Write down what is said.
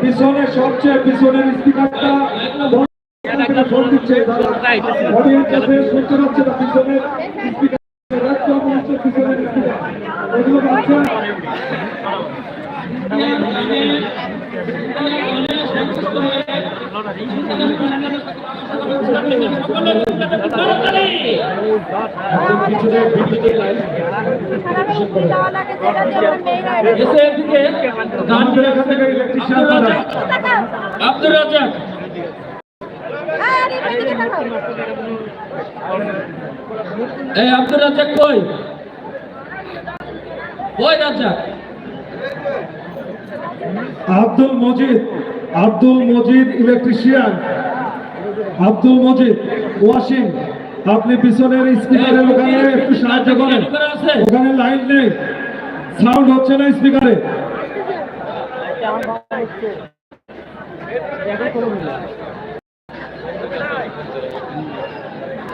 পিছনে সবচেয়ে পিছনের স্পিকারটা ফোন দিচ্ছে অডিয়েন্স পিছনের আব্দুর রাজ্জাক এই আব্দুর রাজ্জাক কই কই রাজ্জাক আব্দুল মজিদ আব্দুল মজিদ ইলেকট্রিশিয়ান। আব্দুল মজিদ ওয়াসিম আপনি পিছনের স্পিকারের ওখানে একটু সাহায্য করেন। ওখানে লাইন নেই। সাউন্ড হচ্ছে না স্পিকারে